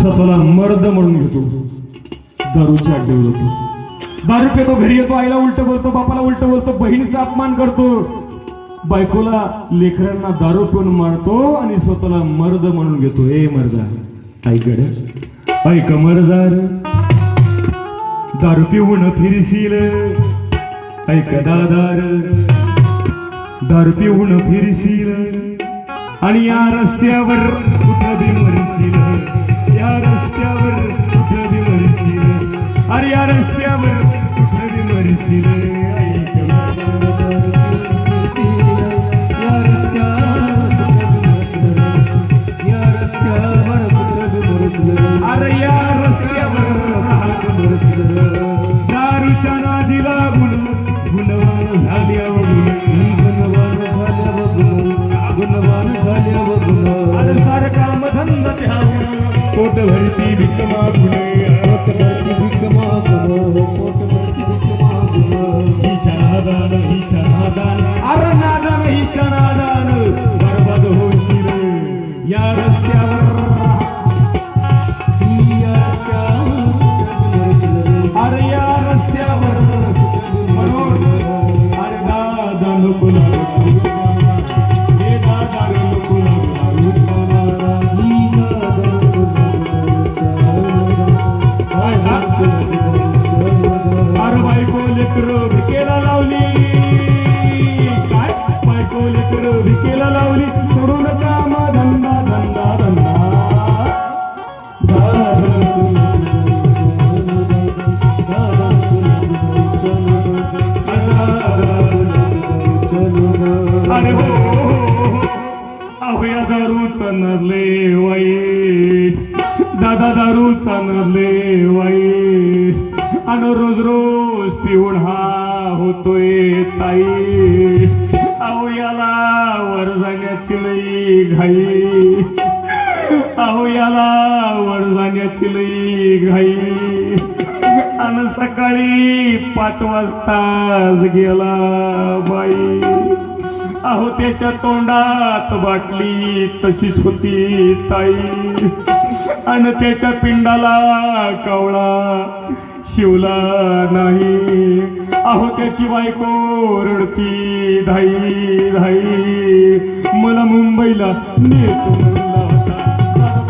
स्वतःला मर्द म्हणून घेतो. दारूची अड्ड्यावर होतो दारू पेतो घरी येतो आईला उलट बोलतो बापाला उलट बोलतो बहिणीचा अपमान करतो. बायकोला लेकरांना दारू पिऊन मारतो आणि स्वतःला मर्द म्हणून घेतो. ए मर्दा ऐकड ऐक मर्दार. दारू पिऊन फिरशील. ऐक दादार. दारू पिऊन फिरशील. आणि या रस्त्यावर कुठं बी मरशील. या रस्त्यावर अरे या रस्त्यावर दारूच्या नादीला लागून गुणवान झाल्यावर नादान हिच्या नादान अरे नादान हिच्या नादान बरबाद होशील. या रस्त्यावर अरे या रस्त्यावर म्हणून अरे दादा नको अरे हो अहो या दारूचा नरले वाईट दादा दारूचा नरले वाईट आणि रोज रोज पिऊन हा होतोय ताई. अहो याला वर जाण्याची लई घाई. अहो याला वर जाण्याची लई घाई. आणि सकाळी पाच वाजताच गेला बाई. अहो त्याच्या तोंडात बाटली तशीच होती ताई. आणि त्याच्या पिंडाला कावळा शिवला नाही. अहो त्याची बायको रडती धाई धाई. मला मुंबईला नेतो